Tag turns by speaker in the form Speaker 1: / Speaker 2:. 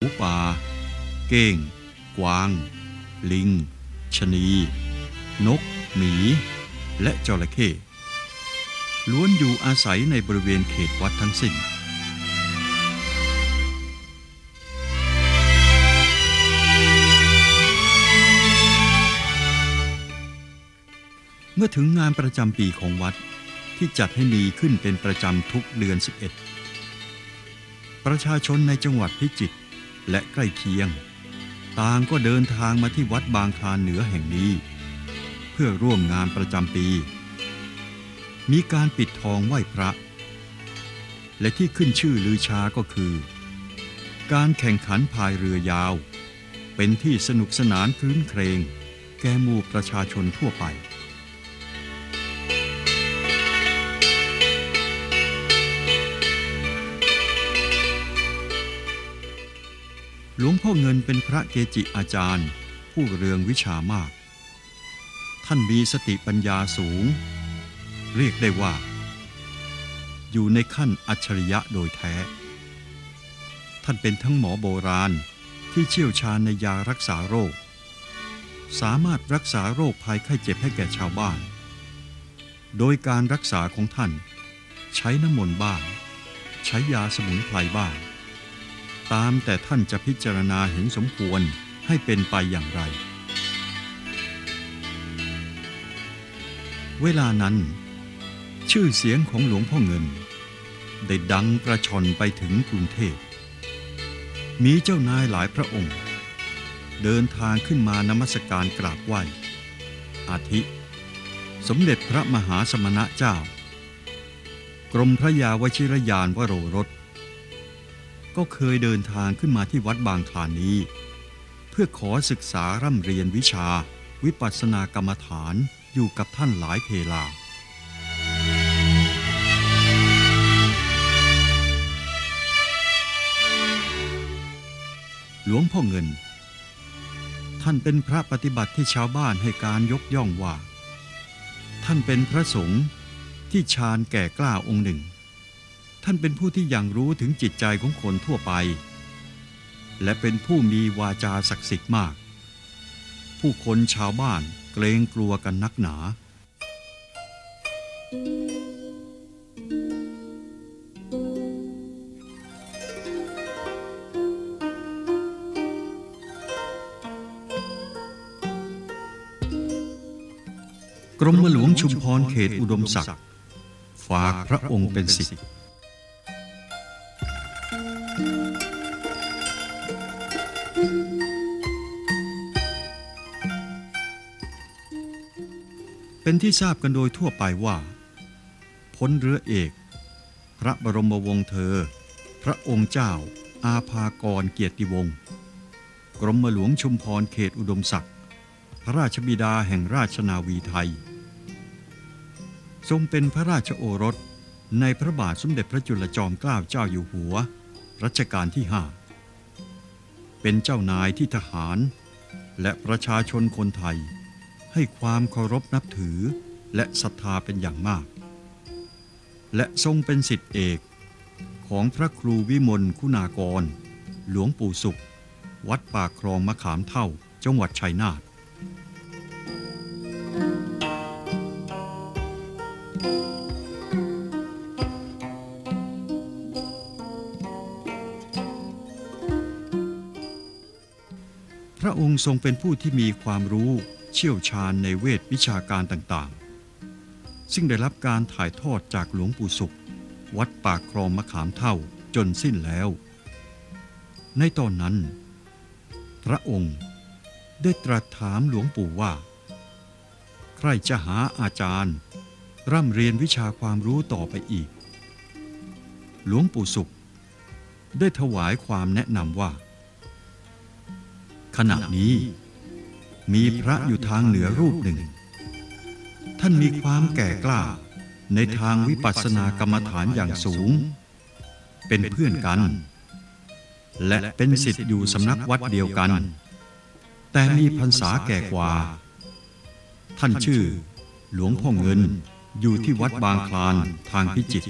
Speaker 1: หมูป่า เก้ง กวาง ลิงชะนี นก หมี และจระเข้ล้วนอยู่อาศัยในบริเวณเขตวัดทั้งสิ้น เมื่อถึงงานประจำปีของวัดที่จัดให้มีขึ้นเป็นประจำทุกเดือน 11 ประชาชนในจังหวัดพิจิตร และใกล้เคียง ต่างก็เดินทางมาที่วัดบางคลานเหนือแห่งนี้ เพื่อร่วมงานประจำปี มีการปิดทองไหว้พระ และที่ขึ้นชื่อลือชาก็คือ การแข่งขันพายเรือยาว เป็นที่สนุกสนานคลื้นเครง แก่หมู่ประชาชนทั่วไป หลวงพ่อเงินเป็นพระเกจิอาจารย์ ผู้เรืองวิชามาก ท่านมีสติปัญญาสูง เรียกได้ว่า อยู่ในขั้นอัจฉริยะโดยแท้ ท่านเป็นทั้งหมอโบราณที่เชี่ยวชาญในยารักษาโรค สามารถรักษาโรคภัยไข้เจ็บให้แก่ชาวบ้าน โดยการรักษาของท่าน ใช้น้ำมนต์บ้าง ใช้ยาสมุนไพรบ้าง ตามแต่ท่านจะพิจารณาเห็นสมควรให้เป็นไปอย่างไร เวลานั้น ชื่อเสียงของหลวงพ่อเงิน ได้ดังกระชอนไปถึงกรุงเทพ มีเจ้านายหลายพระองค์ เดินทางขึ้นมานมัสการกราบไหว้ อาทิ สมเด็จพระมหาสมณะเจ้า กรมพระยาวชิรยานวโรรส ก็เคยเดินทางขึ้นมาที่วัดบางคลานนี้ เพื่อขอศึกษาร่ำเรียนวิชา วิปัสสนากรรมฐานอยู่กับท่านหลายเพลาหลวงพ่อเงิน ท่านเป็นพระปฏิบัติที่ชาวบ้านให้การยกย่องว่า ท่านเป็นพระสงฆ์ที่ชาญแก่กล้าองค์หนึ่ง ท่านเป็นผู้ที่ยังรู้ถึงจิตใจของคนทั่วไป และเป็นผู้มีวาจาศักดิ์สิทธิ์มาก ผู้คนชาวบ้านเกรงกลัวกันนักหนา กรมหลวงชุมพรเขตอุดมศักดิ์ฝากพระองค์เป็นสิทธิ์ เป็นที่ทราบกันโดยทั่วไปว่าพลเรือเอก พระบรมวงศ์เธอ พระองค์เจ้า อาภากรเกียรติวงศ์กรมหลวงชุมพรเขตอุดมศักดิ์พระราชบิดาแห่งราชนาวีไทย ทรงเป็นพระราชโอรสในพระบาทสมเด็จพระจุลจอมเกล้าเจ้าอยู่หัว รัชกาลที่ห้าเป็นเจ้านายที่ทหาร และประชาชนคนไทย ให้ความเคารพนับถือและศรัทธาเป็นอย่างมาก และทรงเป็นสิทธิเอกของพระครูวิมลคุณากร หลวงปู่สุข วัดปากคลองมะขามเท่า จังหวัดชัยนาทพระองค์ทรงเป็นผู้ที่มีความรู้ เชี่ยวชาญในเวทวิชาการต่างๆ ซึ่งได้รับการถ่ายทอดจากหลวงปู่สุข วัดปากคลองมะขามเท่าจนสิ้นแล้ว ในตอนนั้น พระองค์ได้ตรัสถามหลวงปู่ว่า ใครจะหาอาจารย์ ร่ำเรียนวิชาความรู้ต่อไปอีก หลวงปู่สุข ได้ถวายความแนะนำว่า ขณะนี้ มีพระอยู่ทางเหนือรูปหนึ่ง ท่านมีความแก่กล้า ในทางวิปัสสนากรรมฐานอย่างสูง เป็นเพื่อนกัน และเป็นสิทธิ์อยู่สำนักวัดเดียวกัน แต่มีพรรษาแก่กว่า ท่านชื่อ หลวงพ่อเงินอยู่ที่วัดบางคลานทางพิจิตร